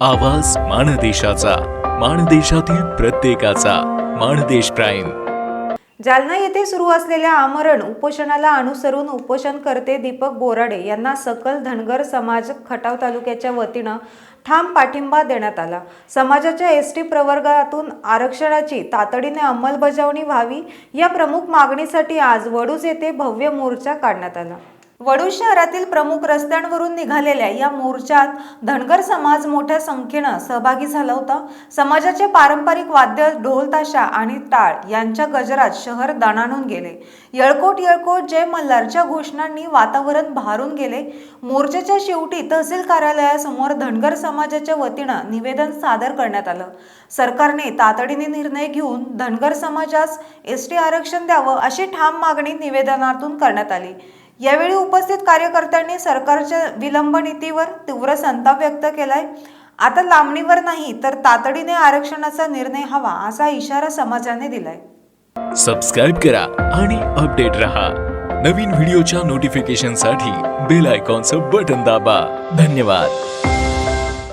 आवाज माणदेशाचा माणदेशातील प्रत्येकाचा माणदेश प्राईम. जालना येथे सुरू असलेल्या आमरण उपोषणाला अनुसरून उपोषणकर्ते दीपक बोराडे यांना सकल धनगर समाज खटाव तालुक्याच्या वतीनं ठाम पाठिंबा देण्यात आला. समाजाच्या एस टी प्रवर्गातून आरक्षणाची तातडीने अंमलबजावणी व्हावी या प्रमुख मागणीसाठी आज वडूज येथे भव्य मोर्चा काढण्यात आला. वडू शहरातील प्रमुख रस्त्यांवरून निघालेल्या या मोर्चात धनगर समाज मोठ्या संख्येनं सहभागी झाला होता. समाजाचे पारंपरिक वाद्य ढोल ताशा आणि टाळ यांच्या गजरात शहर दणाणून गेले. यळकोट यळकोट जय मल्हारच्या घोषणांनी वातावरण भारून गेले. मोर्चाच्या शेवटी तहसील कार्यालयासमोर धनगर समाजाच्या वतीनं निवेदन सादर करण्यात आलं. सरकारने तातडीने निर्णय घेऊन धनगर समाजास एस टी आरक्षण द्यावं अशी ठाम मागणी निवेदनातून करण्यात आली. यावेळी उपस्थित कार्यकर्त्यांनी सरकारच्या विलंब नीतीवर तीव्र संताप व्यक्त केलाय. आता लांबणीवर नाही तर तातडीने आरक्षणाचा निर्णय हवा असा इशारा समाजाने दिलाय. सबस्क्राईब करा आणि अपडेट रहा. नवीन व्हिडिओच्या नोटिफिकेशनसाठी बेल आयकॉनचं बटन दाबा. धन्यवाद.